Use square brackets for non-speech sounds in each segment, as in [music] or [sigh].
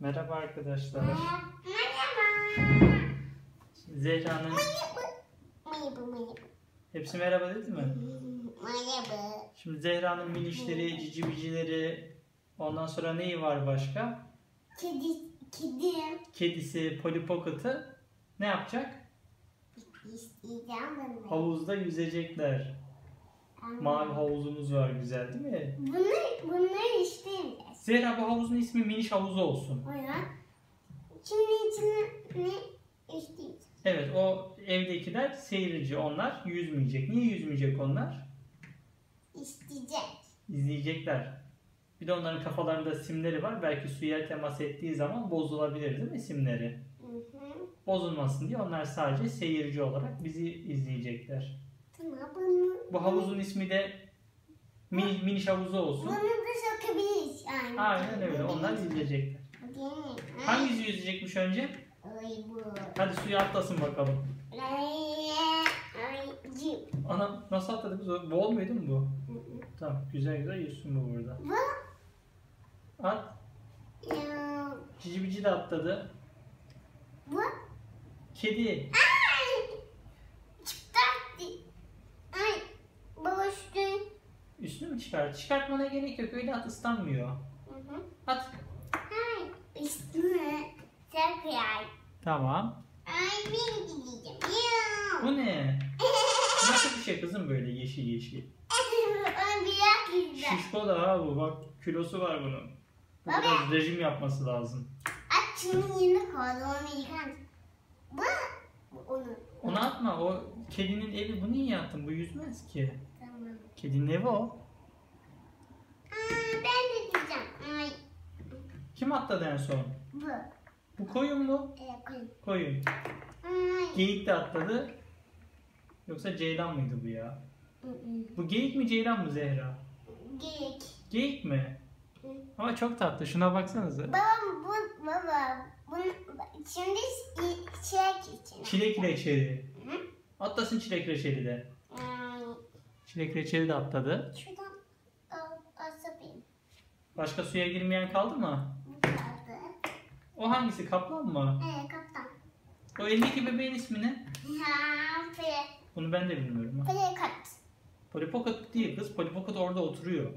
Merhaba arkadaşlar. Merhaba. Zehra'nın hepsi merhaba dedi mi? Merhaba. Şimdi Zehra'nın minişleri, cicibicileri, ondan sonra neyi var başka? Kedi, kedim. Kedisi, Polly Pocket'ı ne yapacak? İsteyeceğim. Havuzda yüzecekler. Ama Mavi havuzumuz var güzel değil mi? Bunlar, bunlar isteyeceğiz. Zehra bu havuzun ismi miniş havuzu olsun. Ya. Şimdi içine ne isteyeceğiz? Evet o evdekiler seyirci onlar yüzmeyecek. Niye yüzmeyecek onlar? İsteyeceğiz. İzleyecekler. Bir de onların kafalarında simleri var. Belki suya temas ettiği zaman bozulabilir değil mi simleri? Hı hı. Bozulmasın diye onlar sadece seyirci olarak bizi izleyecekler. Tamam. Bu havuzun ismi de mini, miniş havuzu olsun. Bunu da sokabiliriz yani. Aynen öyle. Onlar. Değil mi? Hangisi yüzecekmiş önce? Bu. Hadi suya atlasın bakalım. Ana nasıl atladı kız? o? Boğulmuyordu mu bu? Tamam güzel güzel yüzsün bu burada. Bu. At. Cici bici de atladı. bu. Kedi. Ay. Üstünü mü çıkart? Çıkartmana gerek yok. Öyle at ıslanmıyor. Hı hı. At. Ay. Üstüne. Tekrar. Tamam. Ay ben gideceğim. Bu ne? [laughs] Nasıl bir şey kızım böyle yeşil yeşil? [laughs] Ay bir güzel. Şişko da ha bu. Bak kilosu var bunun. Bu Baba. biraz rejim yapması lazım. Aç şunu yerine koy. Onu yıkan. Bu. Bu onu. Onu atma. O kedinin evi. Bu niye attın? Bu yüzmez ki. Tamam. Kedinin evi o. Aa, ben de diyeceğim. Ay. Kim atladı en son? Bu. Bu koyun mu? Evet koyun. Koyun. Ay. Geyik de atladı. Yoksa ceylan mıydı bu ya? Bu geyik mi ceylan mı Zehra? Geyik. Geyik mi? Hı. Ama çok tatlı. Şuna baksanıza. Babam bu baba bunu şimdi çilek için. Çilek reçeli. Hı? Atlasın çilek reçeli de. Ay, Çilek reçeli de atladı. şuradan al, asabim. Başka suya girmeyen kaldı mı? O hangisi? Kaplan mı? Evet kaptan. O elindeki bebeğin ismi ne? Pe Bunu ben de bilmiyorum. Polly Pocket değil kız. Polly Pocket orada oturuyor.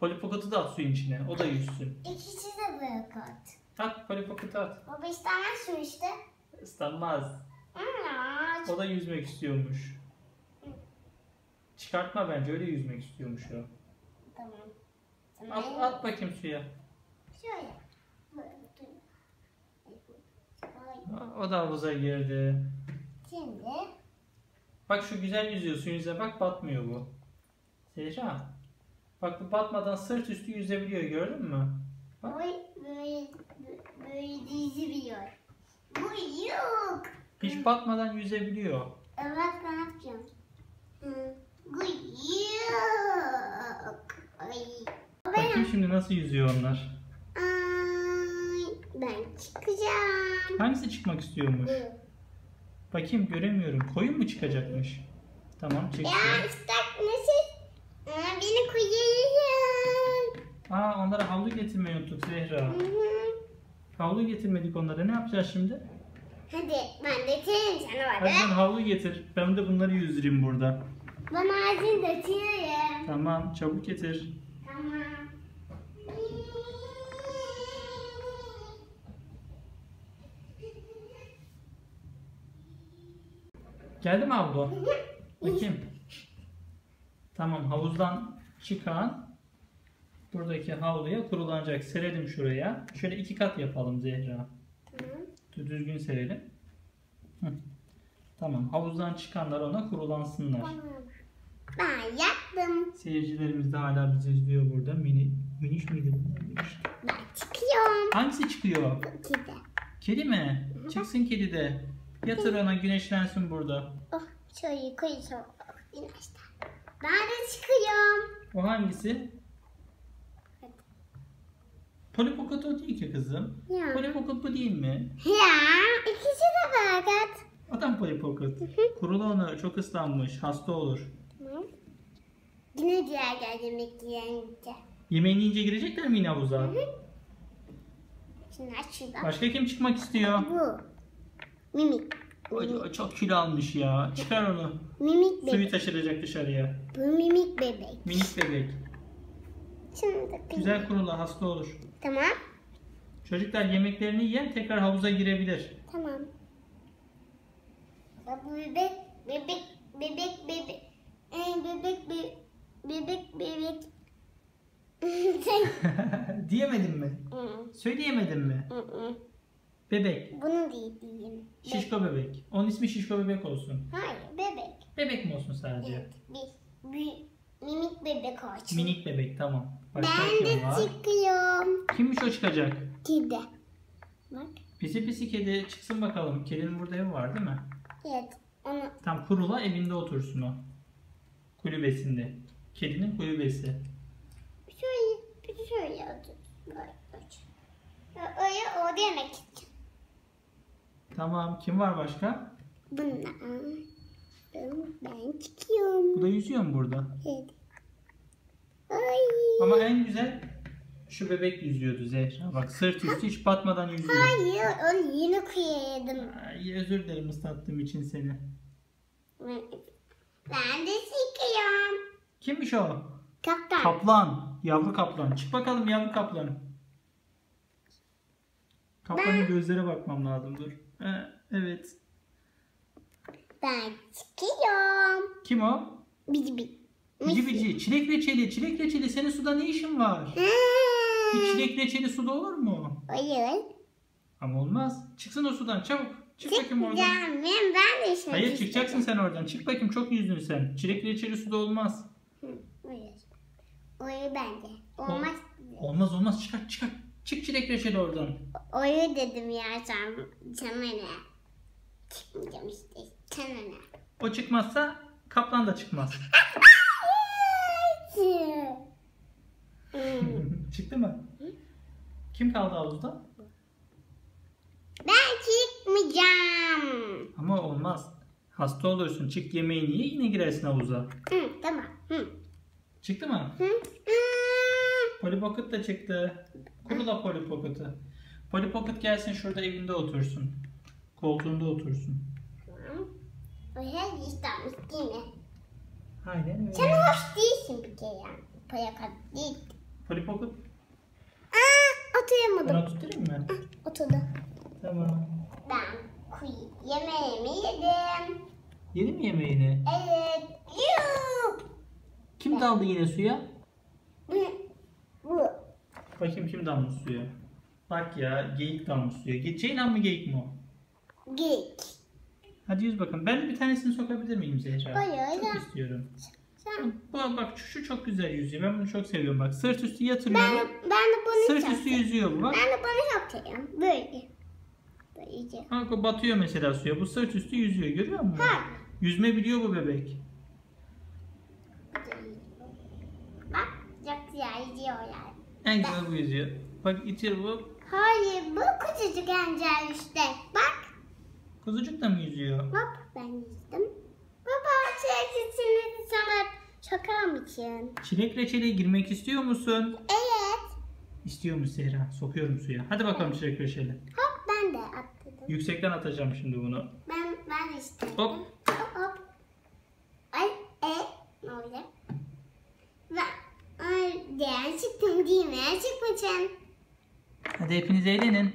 Polly Pocket'ı da at suyun içine. O da yüzsün. İkisi de plakat. At Polly Pocket'ı at. O beş tane su işte. Islanmaz. O da yüzmek istiyormuş. Çıkartma bence. Öyle yüzmek istiyormuş o. Tamam. At, at bakayım suya. Şöyle. Böyle dur. Ay, O da havuza girdi. Şimdi Bak şu güzel yüzüyor. Suyun yüzüne bak batmıyor bu. Zehra. Bak bu batmadan sırt üstü yüzebiliyor gördün mü? Bak. böyle böyle böyle diziliyor. Bu yok. Hiç batmadan yüzebiliyor. Evet ne yapacağım? Bu yok. Ay. Bakayım şimdi nasıl yüzüyor onlar. Ben çıkacağım. Hangisi çıkmak istiyormuş? Bu. Bakayım göremiyorum. Koyun mu çıkacakmış? Tamam Ya çeksin. istek nasıl? Aa, beni koyayım. Aa onlara havlu getirmeyi unuttuk Zehra. Hı hı. Havlu getirmedik onlara. Ne yapacağız şimdi? Hadi ben de çevireyim sana Hadi sen havlu getir. Ben de bunları yüzdüreyim burada. Ben ağzını da. Tamam çabuk getir. Tamam. Geldi mi havlu? [laughs] Bakayım. Tamam havuzdan çıkan buradaki havluya kurulanacak. Serelim şuraya. Şöyle iki kat yapalım Zehra. Tamam. Düzgün serelim. Hı. Tamam havuzdan çıkanlar ona kurulansınlar. Tamam. Ben yaptım. Seyircilerimiz de hala bizi izliyor burada. Mini, miniş miydi bunlar? Miniş. Ben çıkıyorum. Hangisi çıkıyor? Gide. Kedi mi? Çıksın kedi de. Yatır ona güneşlensin burada. Oh şöyle koyacağım. İnaçtan. Ben de çıkıyorum. O hangisi? Polly Pocket o değil ki kızım. Ya. Polly Pocket bu değil mi? Ya ikisi de berkat. Adam Polly Pocket. Kurula onu çok ıslanmış. Hasta olur. Tamam. Yine diğer geldi yemek yiyince. Yemeğini yiyince girecekler mi yine havuza? Şimdi aç şuradan. Başka kim çıkmak istiyor? Bu. Mimik. Ay, ay, Çok kilo almış ya. Çıkar onu. Mimik Suyu bebek. taşıracak dışarıya. Bu mimik bebek. Minik bebek. Şimdi Güzel kurula hasta olur. Tamam. Çocuklar yemeklerini yiyen tekrar havuza girebilir. Tamam. Ya Bu bebek, bebek, bebek, bebek, ee, bebek, be, bebek, bebek. [laughs] Diyemedin mi? Söyleyemedin mi? Bebek. Bunu diyeyim. Şişko bebek. Onun ismi Şişko bebek olsun. Hayır, bebek. Bebek mi olsun sadece? Evet, bir, bir mimik bebek olsun. Minik bebek tamam. Başka Ben de var? çıkıyorum. Kimmiş o çıkacak? Kedi. Bak. Pisi pisi kedi çıksın bakalım. Kedinin burada evi var değil mi? Evet. Onu Tam kurula evinde otursun o. Kulübesinde. Kedinin kulübesi. şöyle, bir şöyle otur. Öyle orada yemek için. Tamam. Kim var başka? Bununla. Ben çıkıyorum. Bu da yüzüyor mu burada? Evet. Ay. Ama en güzel şu bebek yüzüyordu Zehra. Bak sırt üstü hiç batmadan yüzüyor. Hayır, onu yeni kıyırdım. Ay, özür dilerim ıslattığım için seni. Ben de çıkıyorum. Kimmiş o? Kaptan. Kaplan. Yavru kaplan. Çık bakalım yavru kaplan. Kaplanın gözlere bakmam lazım dur. Ee, evet. Ben çıkıyorum. Kim o? Bici bici. Bici bici. Çilek reçeli. Çilek reçeli. Senin suda ne işin var? Bir çilek reçeli suda olur mu? Hayır. Ama olmaz. Çıksın o sudan çabuk. Çık bakayım oradan. Çıkacağım. Ben, ben de şimdi Hayır çıkacaksın sen oradan. Çık bakayım çok yüzdün sen. Çilek reçeli suda olmaz. Hı, Hayır. Öyle bence. Olmaz. Olmaz olmaz çıkar çıkar. Çık çilek reçeli oradan. Öyle dedim ya sen. Sana ne? Çıkmayacağım işte. Sana ne? O çıkmazsa kaplan da çıkmaz. [laughs] Çıktı mı? Kim kaldı havuzda? Ben çıkmayacağım. Ama olmaz. Hasta olursun. Çık yemeğini ye yine girersin havuza. Hı, tamam. Hı. Çıktı mı? Hı. Hı. Polly Pocket da çıktı. Kurula Polly Pocket'ı. Polly Pocket gelsin şurada evinde otursun. Koltuğunda otursun. Öyle istemiş değil mi? Aynen öyle. Sen hoş değilsin bir kere. Payakat değil. Polly Pocket Aa, oturamadım. bana tutturayım mı? Oturdu. Tamam. Ben yemeğimi yedim. Yedi mi yemeğini? Evet. Yuh. Kim daldı yine suya? Bakayım kim dalmış suya. Bak ya geyik dalmış suya. Ceylan mı geyik mi o? Geyik. Hadi yüz bakalım. Ben de bir tanesini sokabilir miyim Zehra? Hayır, Çok istiyorum. Sen. Bu bak şu, şu çok güzel yüzüyor. Ben bunu çok seviyorum bak. Sırt üstü yatırıyor. Ben, ben de bunu Sırt çok üstü yüzüyor bu bak. Ben de bunu seviyorum. Böyle. Böyle. Bak o batıyor mesela suya. Bu sırt üstü yüzüyor. Görüyor musun? Ha. Yüzme biliyor bu bebek. Bak çok güzel güzel bu yüzüyor. Bak itir bu. Hayır bu küçücük encel işte. Bak. Kuzucuk da mı yüzüyor? Bak ben yüzdüm. Baba çekilsiniz sana şakam için. Çilek reçeli girmek istiyor musun? Evet. İstiyormuş Zehra. Sokuyorum suya. Hadi bakalım çilek reçeli. Hop ben de atladım. Yüksekten atacağım şimdi bunu. Ben ben de istedim. Hop. Hop hop. Ay e ne olacak? Ben diğer çıktım değil mi? Çıkmayacağım. Hadi hepiniz eğlenin.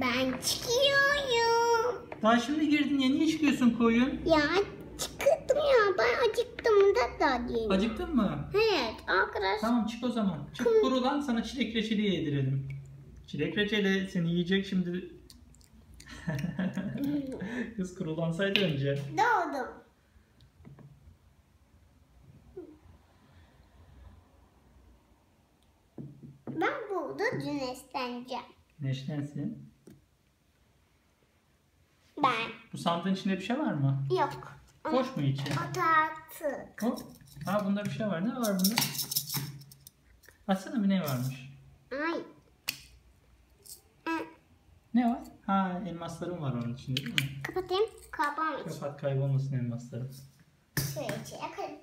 Ben çıkıyorum. Daha şimdi girdin ya. Niye çıkıyorsun koyun? Ya çıktım ya ben acıktım da da diyeyim. Acıktın mı? Evet arkadaş. Tamam çık o zaman. Çık kurulan sana çilek reçeli yedirelim. Çilek reçeli seni yiyecek şimdi. [laughs] Kız kurulansaydı önce. Doğdum. Burada güneşleneceğim. Neşlensin. Ben. Bu sandığın içinde bir şey var mı? Yok. Boş mu içi? Otartık. Hop. Ha bunda bir şey var. Ne var bunda? Açsana bir ne varmış. Ay. Ne var? Ha elmaslarım var onun içinde değil mi? Kapatayım. Kapamış. Kapat kaybolmasın elmaslarım. Şöyle içeri koyayım.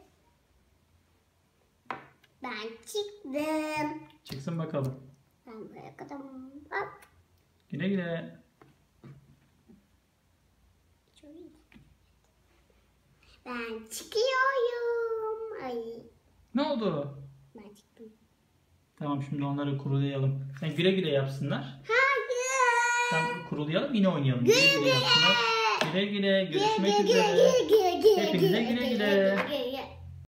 Ben çıktım. Çıksın bakalım. Buraya kadar. Hop. Güle güle. Ben çıkıyorum. Ay Ne oldu? ben çıktım. Tamam şimdi onları kurulayalım. Sen güle güle yapsınlar. Hayır. Sen kurulayalım yine oynayalım. Güle güle. Güle güle. Görüşmek Güle güle üzere. güle güle Hepinize güle güle. güle